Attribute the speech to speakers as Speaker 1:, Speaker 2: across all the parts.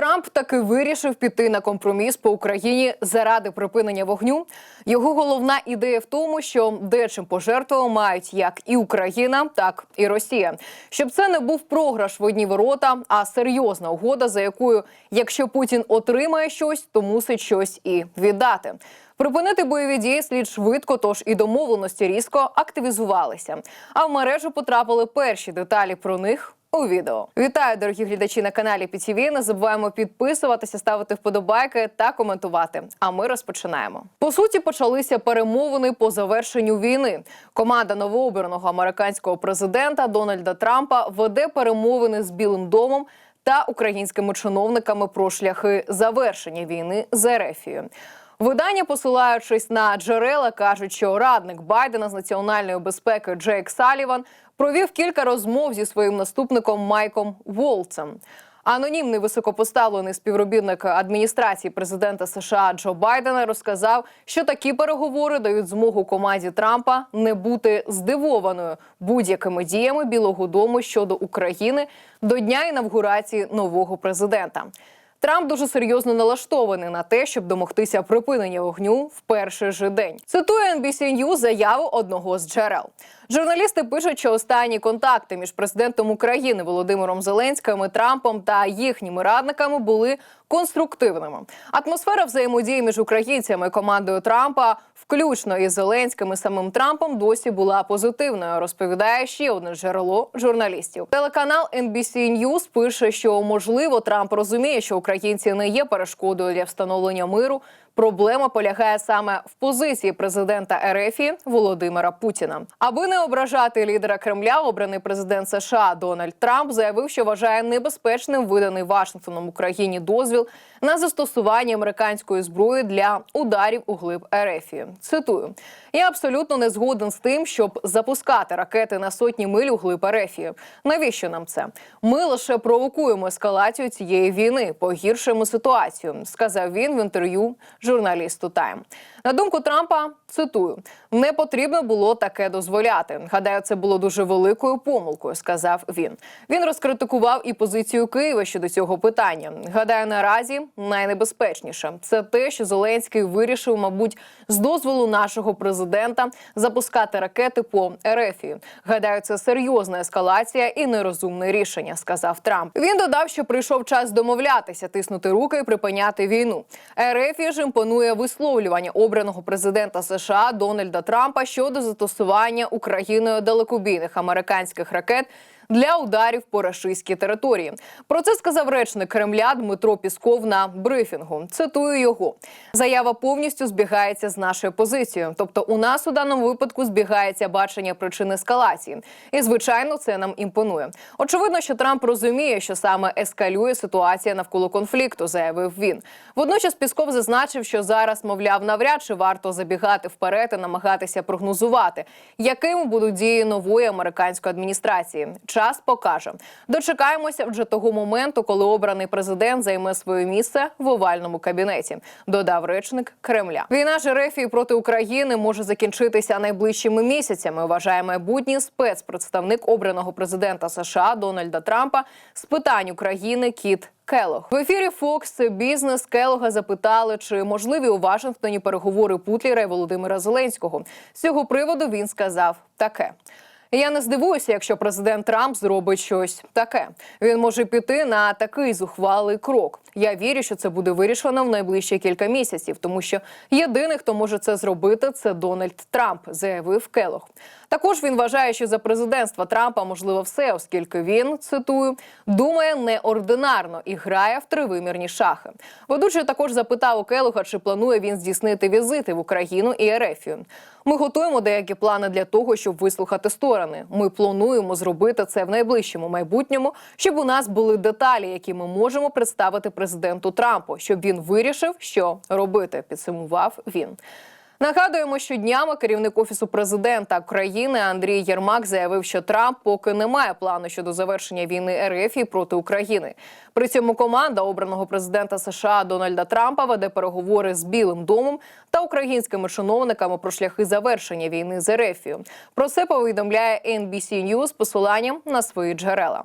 Speaker 1: Трамп таки вирішив піти на компроміс по Україні заради припинення вогню. Його головна ідея в тому, що дечим пожертвував мають як і Україна, так і Росія. Щоб це не був програш в одні ворота, а серйозна угода, за якою, якщо Путін отримає щось, то мусить щось і віддати. Припинити бойові дії слід швидко, тож і домовленості різко активізувалися. А в мережу потрапили перші деталі про них. У відео вітаю, дорогі глядачі на каналі ПІТІВІ. Не забуваємо підписуватися, ставити вподобайки та коментувати. А ми розпочинаємо. По суті, почалися перемовини по завершенню війни. Команда новообраного американського президента Дональда Трампа веде перемовини з Білим домом та українськими чиновниками про шляхи завершення війни з Ерефією. Видання, посилаючись на джерела, кажуть, що радник Байдена з національної безпеки Джейк Саліван провів кілька розмов зі своїм наступником Майком Волцем. Анонімний високопоставлений співробітник адміністрації президента США Джо Байдена розказав, що такі переговори дають змогу команді Трампа не бути здивованою будь-якими діями Білого Дому щодо України до дня інавгурації нового президента. Трамп дуже серйозно налаштований на те, щоб домогтися припинення вогню в перший же день. Цитує NBC News заяву одного з джерел. Журналісти пишуть, що останні контакти між президентом України Володимиром Зеленським і Трампом та їхніми радниками були конструктивними. Атмосфера взаємодії між українцями і командою Трампа, включно із Зеленським і самим Трампом, досі була позитивною. Розповідає ще одне джерело журналістів. Телеканал NBC News пише, що можливо Трамп розуміє, що українці не є перешкодою для встановлення миру. Проблема полягає саме в позиції президента РФ Володимира Путіна. Аби не ображати лідера Кремля, обраний президент США Дональд Трамп заявив, що вважає небезпечним виданий Вашингтоном Україні дозвіл на застосування американської зброї для ударів у глиб РФ. Цитую: я абсолютно не згоден з тим, щоб запускати ракети на сотні миль у глиб РФ. Навіщо нам це? Ми лише провокуємо ескалацію цієї війни, погіршуємо ситуацію, сказав він в інтерв'ю журналісту Тайм. На думку Трампа, цитую, не потрібно було таке дозволяти. Гадаю, це було дуже великою помилкою, сказав він. Він розкритикував і позицію Києва щодо цього питання. Гадаю, наразі найнебезпечніше це те, що Зеленський вирішив, мабуть, з дозволу нашого президента запускати ракети по РФі. Гадаю, це серйозна ескалація і нерозумне рішення, сказав Трамп. Він додав, що прийшов час домовлятися, тиснути руки і припиняти війну. РФ ж імпонує висловлювання обраного президента США Дональда Трампа щодо застосування Україною далекобійних американських ракет. Для ударів по рашистській території про це сказав речник Кремля Дмитро Пісков на брифінгу. Цитую його заява повністю збігається з нашою позицією. Тобто, у нас у даному випадку збігається бачення причин ескалації, і звичайно, це нам імпонує. Очевидно, що Трамп розуміє, що саме ескалює ситуація навколо конфлікту, заявив він. Водночас Пісков зазначив, що зараз, мовляв, навряд чи варто забігати вперед і намагатися прогнозувати, якими будуть дії нової американської адміністрації час покаже. Дочекаємося вже того моменту, коли обраний президент займе своє місце в овальному кабінеті. Додав речник Кремля. Війна ж Рефії проти України може закінчитися найближчими місяцями. Вважає майбутній спецпредставник обраного президента США Дональда Трампа з питань України Кіт. Келог в ефірі Fox бізнес Келога запитали, чи можливі у Вашингтоні переговори Путлера і Володимира Зеленського. З цього приводу він сказав таке. Я не здивуюся, якщо президент Трамп зробить щось таке. Він може піти на такий зухвалий крок. Я вірю, що це буде вирішено в найближчі кілька місяців, тому що єдиний, хто може це зробити, це Дональд Трамп, заявив Келох. Також він вважає, що за президентства Трампа можливо все, оскільки він цитую думає неординарно і грає в тривимірні шахи. Ведучий також запитав у Келуха, чи планує він здійснити візити в Україну і Ерефію. Ми готуємо деякі плани для того, щоб вислухати сторони. Ми плануємо зробити це в найближчому майбутньому, щоб у нас були деталі, які ми можемо представити президенту Трампу, щоб він вирішив, що робити. Підсумував він. Нагадуємо, що днями керівник офісу президента країни Андрій Єрмак заявив, що Трамп поки не має плану щодо завершення війни РФ проти України. При цьому команда обраного президента США Дональда Трампа веде переговори з Білим домом та українськими чиновниками про шляхи завершення війни з РФ. Про це повідомляє NBC News посиланням на свої джерела.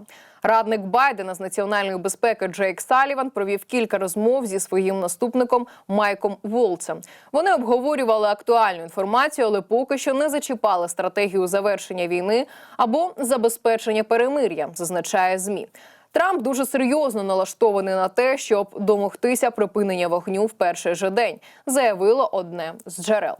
Speaker 1: Радник Байдена з національної безпеки Джейк Саліван провів кілька розмов зі своїм наступником Майком Волцем. Вони обговорювали актуальну інформацію, але поки що не зачіпали стратегію завершення війни або забезпечення перемир'я, зазначає змі. Трамп дуже серйозно налаштований на те, щоб домогтися припинення вогню в перший же день, заявило одне з джерел.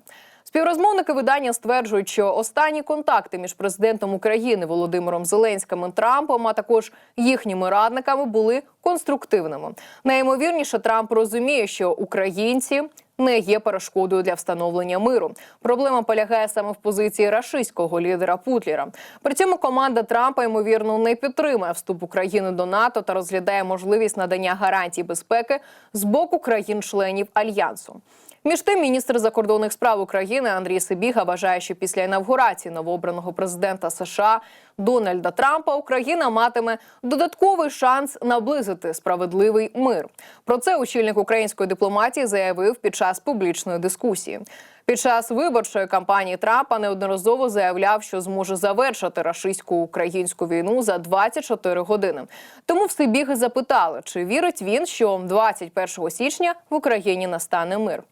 Speaker 1: Співрозмовники видання стверджують, що останні контакти між президентом України Володимиром Зеленським і Трампом, а також їхніми радниками, були конструктивними. Найімовірніше, Трамп розуміє, що українці. Не є перешкодою для встановлення миру. Проблема полягає саме в позиції рашистського лідера Путлера. При цьому команда Трампа ймовірно не підтримує вступ України до НАТО та розглядає можливість надання гарантій безпеки з боку країн-членів альянсу. Між тим, міністр закордонних справ України Андрій Сибіга вважає, що після інавгурації новообраного президента США Дональда Трампа Україна матиме додатковий шанс наблизити справедливий мир. Про це очільник української дипломатії заявив під час публічної дискусії. Під час виборчої кампанії Трампа неодноразово заявляв, що зможе завершити рашистсько-українську війну за 24 години. Тому в Сибіги запитали, чи вірить він, що 21 січня в Україні настане мир.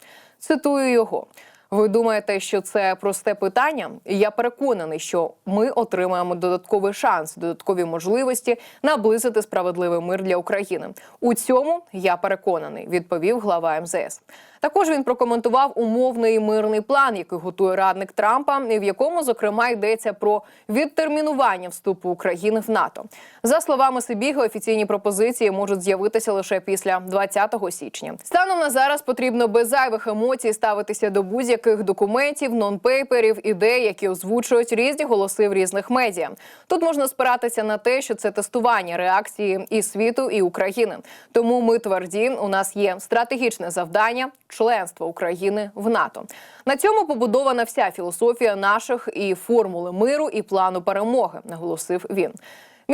Speaker 1: Цитую його. Ви думаєте, що це просте питання? Я переконаний, що ми отримаємо додатковий шанс, додаткові можливості наблизити справедливий мир для України. У цьому я переконаний, відповів глава МЗС. Також він прокоментував умовний мирний план, який готує радник Трампа, і в якому зокрема йдеться про відтермінування вступу України в НАТО. За словами Сибіги, офіційні пропозиції можуть з'явитися лише після 20 січня. Станом на зараз потрібно без зайвих емоцій ставитися до будь-яких документів, нон-пейперів, ідей, які озвучують різні голоси в різних медіа. Тут можна спиратися на те, що це тестування реакції і світу, і України. Тому ми тверді, у нас є стратегічне завдання членство України в НАТО. На цьому побудована вся філософія наших і формули миру і плану перемоги, наголосив він.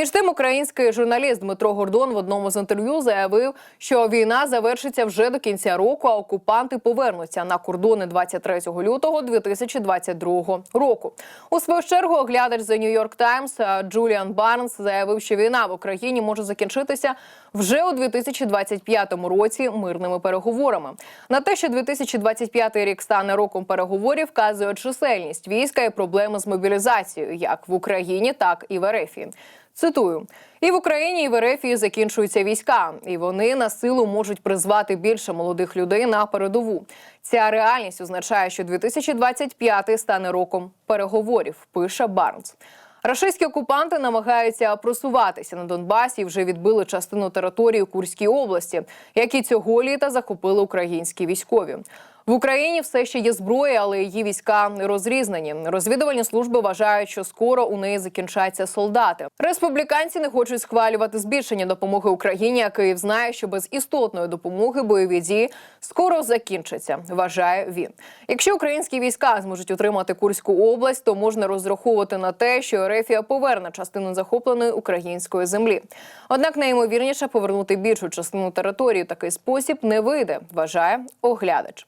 Speaker 1: Між тим, український журналіст Дмитро Гордон в одному з інтерв'ю заявив, що війна завершиться вже до кінця року, а окупанти повернуться на кордони 23 лютого 2022 року. У свою чергу оглядач The New York Times Джуліан Барнс заявив, що війна в Україні може закінчитися вже у 2025 році мирними переговорами. На те, що 2025 рік стане роком переговорів, вказує чисельність війська і проблеми з мобілізацією, як в Україні, так і в РФ. Цитую: і в Україні, і в РФ закінчуються війська, і вони на силу можуть призвати більше молодих людей на передову. Ця реальність означає, що 2025 стане роком переговорів. Пише Барнс. Рашистські окупанти намагаються просуватися на Донбасі. і Вже відбили частину території Курській області, які цього літа захопили українські військові. В Україні все ще є зброя, але її війська розрізнені. Розвідувальні служби вважають, що скоро у неї закінчаться солдати. Республіканці не хочуть схвалювати збільшення допомоги Україні. а Київ знає, що без істотної допомоги бойові дії скоро закінчаться. Вважає він. Якщо українські війська зможуть утримати Курську область, то можна розраховувати на те, що Ерефія поверне частину захопленої української землі. Однак найімовірніше повернути більшу частину території в такий спосіб не вийде, вважає оглядач.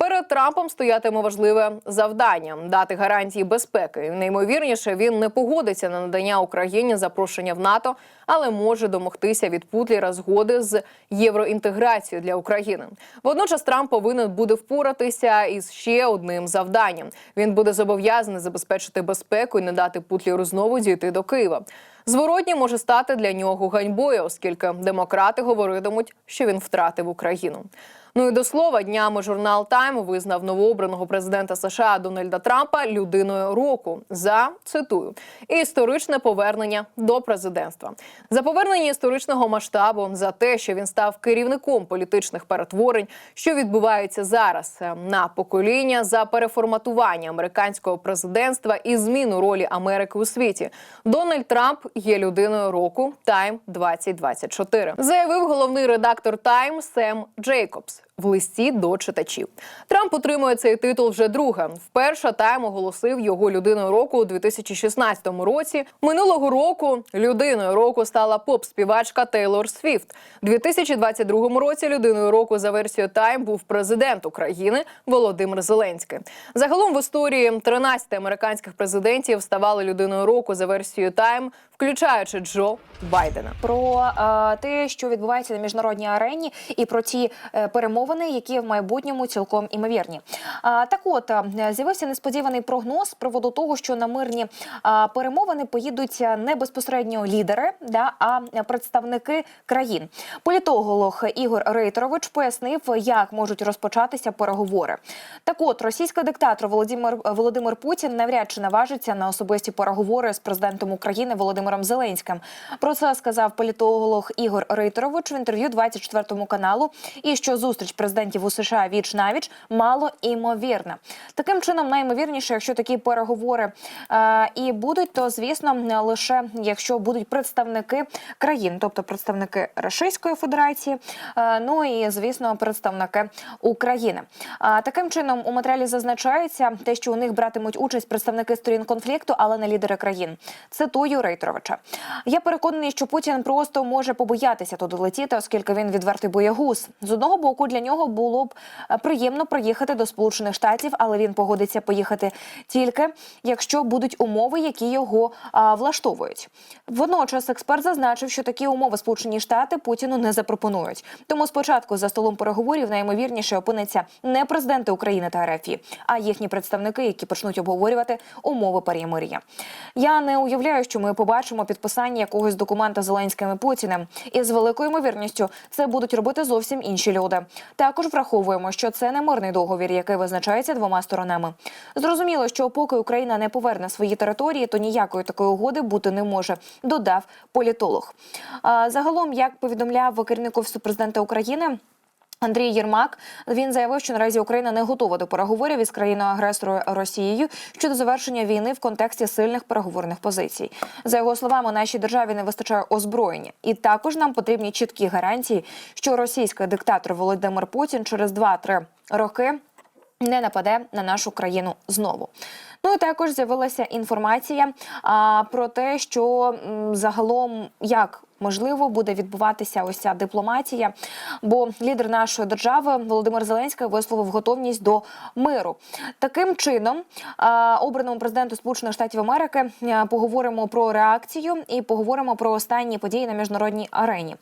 Speaker 1: Перед Трампом стоятиме важливе завдання дати гарантії безпеки. Неймовірніше він не погодиться на надання Україні запрошення в НАТО, але може домогтися від Путлера згоди з євроінтеграцією для України. Водночас Трамп повинен буде впоратися із ще одним завданням. Він буде зобов'язаний забезпечити безпеку і не дати Путлеру знову дійти до Києва. Зворотні може стати для нього ганьбою, оскільки демократи говоритимуть, що він втратив Україну. Ну і до слова, днями журнал Тайм визнав новообраного президента США Дональда Трампа людиною року за цитую історичне повернення до президентства за повернення історичного масштабу за те, що він став керівником політичних перетворень, що відбуваються зараз е, на покоління за переформатування американського президентства і зміну ролі Америки у світі. Дональд Трамп є людиною року Тайм 2024 заявив головний редактор Тайм Сем Джейкобс. В листі до читачів. Трамп отримує цей титул вже друге. Вперше Тайм оголосив його людиною року у 2016 році. Минулого року людиною року стала поп-співачка Тейлор Свіфт. У 2022 році людиною року за версією Тайм був президент України Володимир Зеленський. Загалом в історії 13 американських президентів ставали людиною року за версією Тайм, включаючи Джо Байдена.
Speaker 2: про е, те, що відбувається на міжнародній арені, і про ті е, перемовини, які в майбутньому цілком імовірні. Так, от е, з'явився несподіваний прогноз з приводу того, що на мирні перемовини поїдуть не безпосередньо лідери, да, а представники країн. Політолог Ігор Рейтерович пояснив, як можуть розпочатися переговори. Так, от російський диктатор Володимир Володимир Путін навряд чи наважиться на особисті переговори з президентом України Володимиром Зеленським. Про це сказав політолог Ігор Рейтерович в інтерв'ю 24 каналу. І що зустріч президентів у США віч навіч мало імовірна. Таким чином, найімовірніше, якщо такі переговори е, і будуть, то звісно лише якщо будуть представники країн, тобто представники Російської Федерації, е, ну і звісно, представники України. А таким чином у матеріалі зазначається те, що у них братимуть участь представники сторін конфлікту, але не лідери країн. Цитую Рейтеровича. Я переконаний, що Путін просто може побоятися туди летіти, оскільки він відвертий боягуз. З одного боку, для нього було б е, приємно приїхати до Сполучених Штатів, але він погодиться поїхати тільки якщо будуть умови, які його а, влаштовують. Водночас експерт зазначив, що такі умови Сполучені Штати Путіну не запропонують. Тому спочатку за столом переговорів найімовірніше опиниться не президенти України та РФ, а їхні представники, які почнуть обговорювати умови перемир'я. Я не уявляю, що ми побачимо підписання якогось документа Зеленським і Путіним. І з великою ймовірністю це будуть робити зовсім інші люди. Також враховуємо, що це не мирний договір, який визначається двома сторонами. Зрозуміло, що поки Україна не поверне свої території, то ніякої такої угоди бути не може. Додав політолог. Загалом, як повідомляв керівник офісу президента України. Андрій Єрмак він заявив, що наразі Україна не готова до переговорів із країною агресорою Росією щодо завершення війни в контексті сильних переговорних позицій. За його словами, нашій державі не вистачає озброєння, і також нам потрібні чіткі гарантії, що російський диктатор Володимир Путін через 2-3 роки не нападе на нашу країну знову. Ну і також з'явилася інформація а, про те, що м, загалом як. Можливо, буде відбуватися ось ця дипломатія, бо лідер нашої держави Володимир Зеленський висловив готовність до миру. Таким чином, обраному президенту Сполучених Штатів Америки поговоримо про реакцію і поговоримо про останні події на міжнародній арені.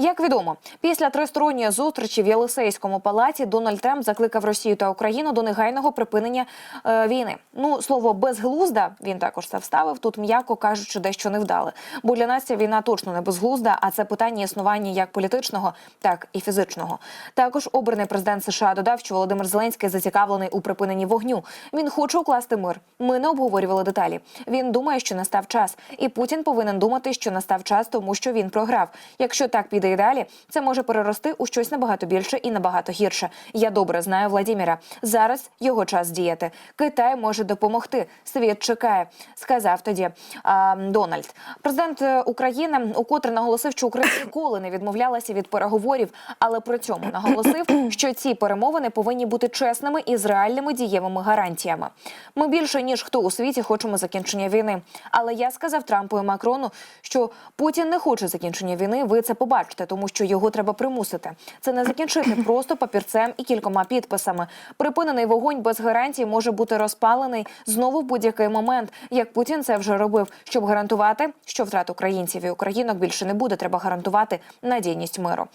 Speaker 2: Як відомо, після тристоронньої зустрічі в Єлисейському палаці Дональд Трамп закликав Росію та Україну до негайного припинення е, війни. Ну слово безглузда він також це вставив. Тут м'яко кажучи, дещо невдале. Бо для нас ця війна точно не безглузда, а це питання існування як політичного, так і фізичного. Також обраний президент США додав, що Володимир Зеленський зацікавлений у припиненні вогню. Він хоче укласти мир. Ми не обговорювали деталі. Він думає, що настав час, і Путін повинен думати, що настав час, тому що він програв. Якщо так піде і далі, це може перерости у щось набагато більше і набагато гірше. Я добре знаю Владіміра. Зараз його час діяти. Китай може допомогти. Світ чекає, сказав тоді а, Дональд. Президент е, України укотре наголосив, що Україна ніколи не відмовлялася від переговорів, але при цьому наголосив, що ці перемовини повинні бути чесними і з реальними дієвими гарантіями. Ми більше ніж хто у світі хочемо закінчення війни. Але я сказав Трампу і Макрону, що Путін не хоче закінчення війни. Ви це побачите, тому що його треба примусити. Це не закінчити просто папірцем і кількома підписами. Припинений вогонь без гарантій може бути розпалений знову в будь-який момент, як Путін це вже робив, щоб гарантувати, що втрат українців і українок більше не буде. Треба гарантувати надійність миру.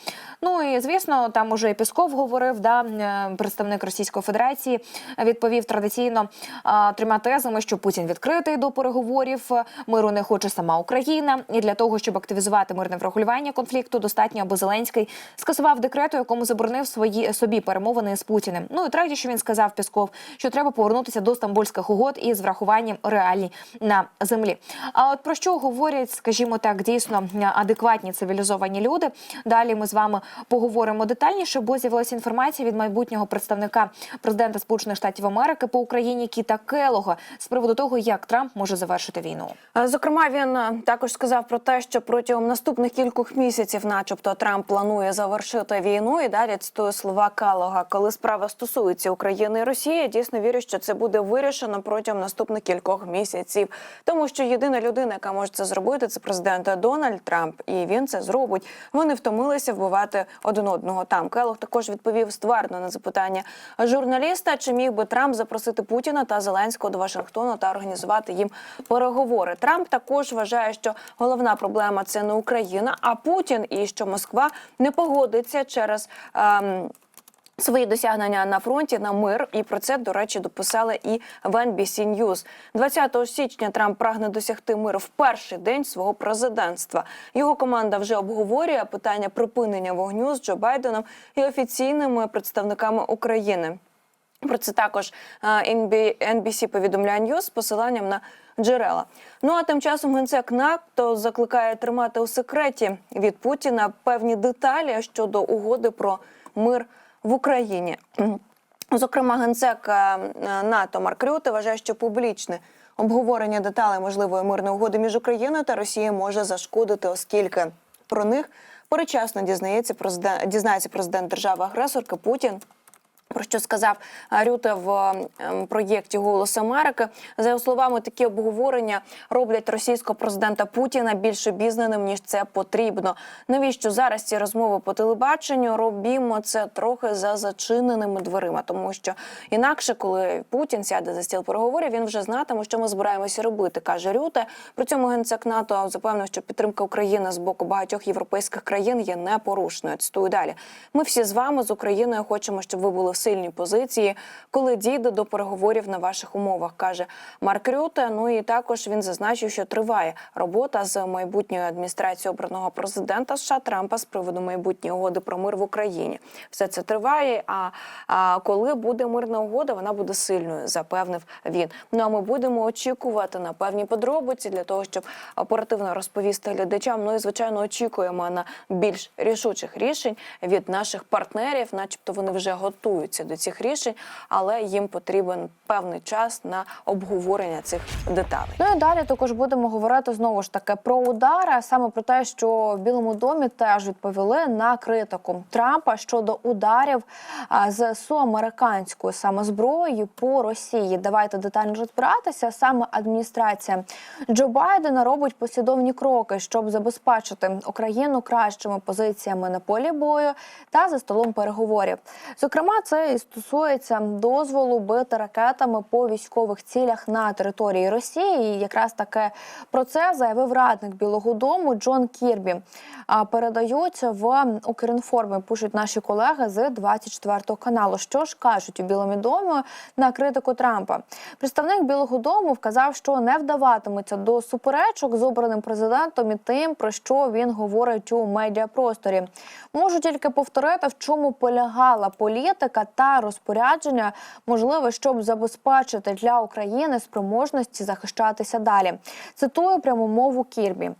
Speaker 2: Ну і звісно, там уже і Пісков говорив, да е, представник Російської Федерації відповів традиційно трьома тезами, що Путін відкритий до переговорів. Миру не хоче сама Україна, і для того, щоб активізувати мирне врегулювання конфлікту, достатньо, аби Зеленський скасував декрет, у якому заборонив свої собі перемовини з Путіним. Ну і третє, що він сказав Пісков, що треба повернутися до стамбульських угод із врахуванням реалій на землі. А от про що говорять, скажімо так, дійсно адекватні цивілізовані люди. Далі ми з вами поговоримо детальніше, бо з'явилася інформація від майбутнього представника президента Сполучених Штатів Америки по Україні Кіта Келога з приводу того, як Трамп може завершити війну.
Speaker 3: Е, Зокрема, він е, також сказав про те, що протягом наступних кількох місяців начебто, Трамп планує завершити війну. І далі цитую слова Калога. Коли справа стосується України і Росії, я дійсно вірю, що це буде вирішено протягом наступних кількох місяців. Тому що єдина людина, яка може це зробити, це президент Дональд Трамп, і він це зробить. Вони втомилися вбивати один одного. Там Келог також відповів ствердно на запитання журналіста, чи міг би Трамп запросити Путіна та Зеленського до Вашингтону та організувати їм переговори. Трамп також вважає, що головна проблема це не Україна, а Путін, і що Москва не погодиться через. Ем, Свої досягнення на фронті на мир, і про це до речі дописали і в NBC News. 20 січня Трамп прагне досягти миру в перший день свого президентства. Його команда вже обговорює питання припинення вогню з Джо Байденом і офіційними представниками України. Про це також е, NBC повідомляє News з посиланням на джерела. Ну а тим часом генсек НАТО закликає тримати у секреті від Путіна певні деталі щодо угоди про мир в Україні. Зокрема, генсек е, НАТО Марк Рюте вважає, що публічне обговорення деталей можливої мирної угоди між Україною та Росією може зашкодити, оскільки про них перечасно дізнається президент, дізнається президент держави-агресорки Путін. Про що сказав а, Рюте в ем, проєкті Голос Америки за його словами, такі обговорення роблять російського президента Путіна більш обізнаним ніж це потрібно. Навіщо зараз ці розмови по телебаченню? Робімо це трохи за зачиненими дверима, тому що інакше, коли Путін сяде за стіл переговорів, він вже знатиме, що ми збираємося робити, каже Рюте. При цьому генсек НАТО запевнив, що підтримка України з боку багатьох європейських країн є непорушною. Цитую далі. Ми всі з вами з Україною хочемо, щоб ви були в сильній позиції, коли дійде до переговорів на ваших умовах, каже Марк Рюте. Ну і також він зазначив, що триває робота з майбутньою адміністрацією обраного президента США Трампа з приводу майбутньої угоди про мир в Україні. Все це триває. А, а коли буде мирна угода, вона буде сильною, запевнив він. Ну а ми будемо очікувати на певні подробиці для того, щоб оперативно розповісти глядачам. Ну і звичайно очікуємо на більш рішучих рішень від наших партнерів, начебто вони вже готуються до цих рішень, але їм потрібен певний час на обговорення цих деталей.
Speaker 4: Ну і далі також будемо говорити знову ж таки про удари, а саме про те, що в Білому домі теж відповіли на критику Трампа щодо ударів з американською саме зброєю по Росії. Давайте детально розбиратися. Саме адміністрація Джо Байдена робить послідовні кроки, щоб забезпечити Україну кращими позиціями на полі бою та за столом переговорів. Зокрема, це і стосується дозволу бити ракетами по військових цілях на території Росії. І якраз таке про це заявив радник Білого Дому Джон Кірбі. А передають в Укрінформі. Пишуть наші колеги з 24 каналу. Що ж кажуть у Білому домі на критику Трампа? Представник Білого Дому вказав, що не вдаватиметься до суперечок з обраним президентом і тим, про що він говорить у медіапросторі. Можу тільки повторити, в чому полягала політика та розпорядження, можливо, щоб забезпечити для України спроможності захищатися далі. Цитую пряму мову Кірбі,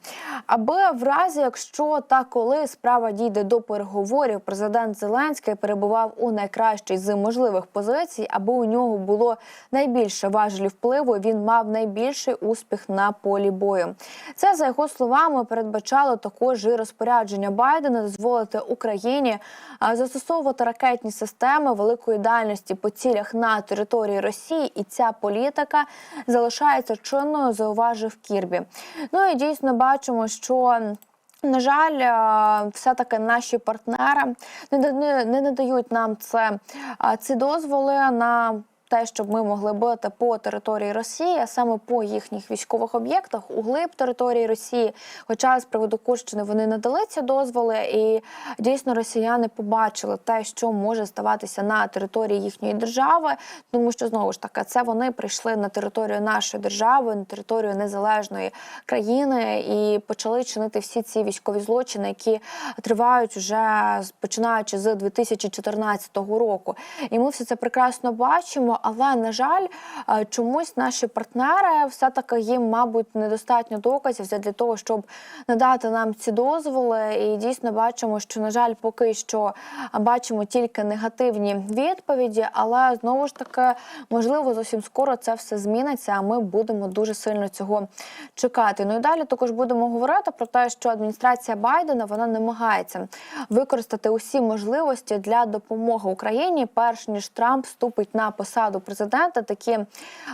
Speaker 4: аби в разі, якщо та коли справа дійде до переговорів, президент Зеленський перебував у найкращій з можливих позицій, аби у нього було найбільше важелів впливу. Він мав найбільший успіх на полі бою. Це за його словами передбачало також і розпорядження Байдена дозволити Україні застосовувати ракетні системи великої дальності по цілях на території Росії, і ця політика залишається чинною, зауважив Кірбі. Ну і дійсно бачимо, що. На жаль, е, все-таки наші партнери не, не, не надають нам це е, ці дозволи на те, щоб ми могли бити по території Росії, а саме по їхніх військових об'єктах у глиб території Росії. Хоча з приводу Курщини вони надали ці дозволи, і дійсно росіяни побачили те, що може ставатися на території їхньої держави, тому що знову ж таки це вони прийшли на територію нашої держави, на територію незалежної країни і почали чинити всі ці військові злочини, які тривають вже починаючи з 2014 року. І ми все це прекрасно бачимо. Але на жаль, е, чомусь наші партнери все таки їм, мабуть, недостатньо доказів для того, щоб надати нам ці дозволи. І дійсно бачимо, що на жаль, поки що бачимо тільки негативні відповіді, але знову ж таки, можливо, зовсім скоро це все зміниться. А ми будемо дуже сильно цього чекати. Ну і далі також будемо говорити про те, що адміністрація Байдена вона намагається використати усі можливості для допомоги Україні, перш ніж Трамп вступить на посаду президента. Такі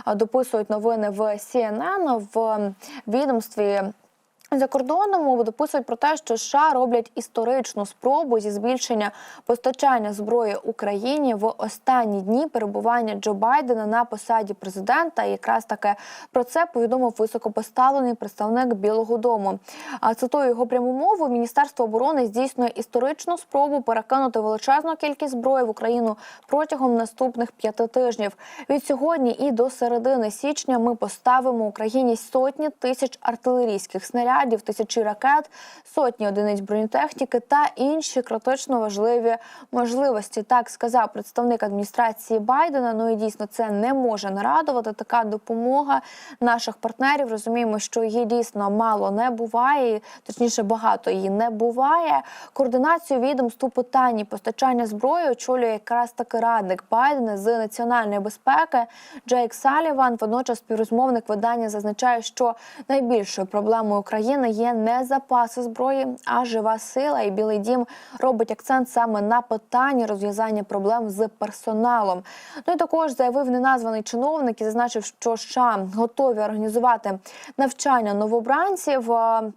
Speaker 4: дописують новини в CNN, в відомстві. За кордоном дописують про те, що США роблять історичну спробу зі збільшення постачання зброї Україні в останні дні перебування Джо Байдена на посаді президента. І якраз таке про це повідомив високопоставлений представник Білого Дому. А цитую його пряму мову: Міністерство оборони здійснює історичну спробу перекинути величезну кількість зброї в Україну протягом наступних п'яти тижнів. Від сьогодні і до середини січня ми поставимо Україні сотні тисяч артилерійських снарядів, тисячі ракет, сотні одиниць бронетехніки та інші критично важливі можливості. Так сказав представник адміністрації Байдена. Ну і дійсно це не може нарадувати. Така допомога наших партнерів. Розуміємо, що її дійсно мало не буває, точніше багато її не буває. Координацію відомств у питанні постачання зброї очолює якраз таки радник Байдена з національної безпеки Джейк Саліван. Водночас співрозмовник видання зазначає, що найбільшою проблемою України є не запаси зброї, а жива сила. І Білий Дім робить акцент саме на питанні розв'язання проблем з персоналом. Ну і також заявив неназваний чиновник і зазначив, що США готові організувати навчання новобранців.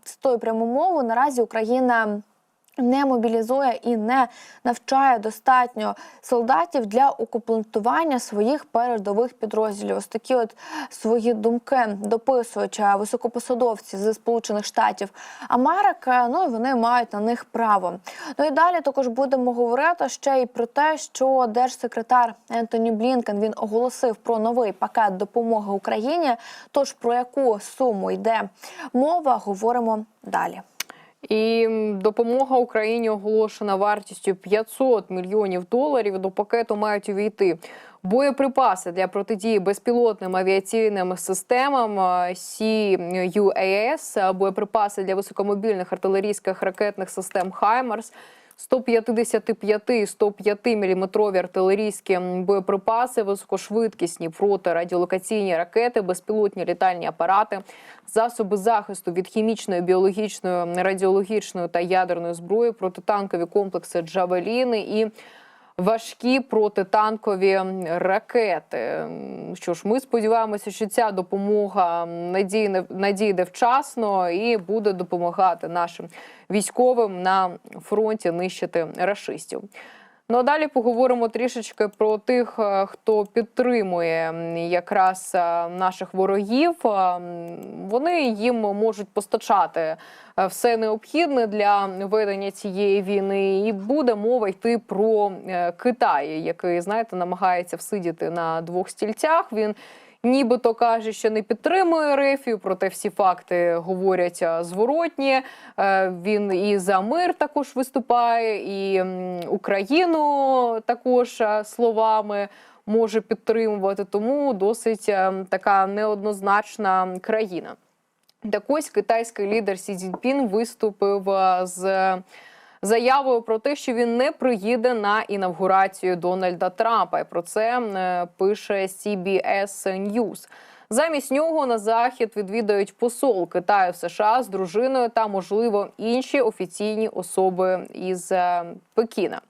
Speaker 4: З тою пряму мову. Наразі Україна. Не мобілізує і не навчає достатньо солдатів для укомплектування своїх передових підрозділів. Ось такі от свої думки дописують е, високопосадовці з Сполучених Штатів Америки. Ну і вони мають на них право. Ну і далі також будемо говорити ще й про те, що держсекретар Ентоні Блінкен він оголосив про новий пакет допомоги Україні. Тож про яку суму йде мова, говоримо далі.
Speaker 1: І допомога Україні оголошена вартістю 500 мільйонів доларів. До пакету мають увійти боєприпаси для протидії безпілотним авіаційним системам CUAS, боєприпаси для високомобільних артилерійських ракетних систем «Хаймарс», 155 і 105 мм артилерійські боєприпаси, високошвидкісні протирадіолокаційні ракети, безпілотні літальні апарати, засоби захисту від хімічної, біологічної, радіологічної та ядерної зброї, протитанкові комплекси Джавеліни і важкі протитанкові ракети. Що ж, ми сподіваємося, що ця допомога надійне надійде вчасно і буде допомагати нашим військовим на фронті нищити рашистів. Ну а далі поговоримо трішечки про тих, е, хто підтримує якраз е, наших ворогів. Е, Вони їм можуть постачати все необхідне для ведення цієї війни. І буде мова йти про Китай, який знаєте намагається всидіти на двох стільцях. Він Нібито каже, що не підтримує Рефію, проте всі факти говорять зворотні. Е, Він і за мир також виступає, і Україну також словами може підтримувати. Тому досить е, така неоднозначна країна. Так ось китайський лідер Сі Цзіньпін виступив е, з заявою про те, що він не приїде на інавгурацію Дональда Трампа. І про це е, пише CBS News. Замість нього на захід відвідають посол Китаю в США з дружиною та, можливо, інші офіційні особи із е, Пекіна.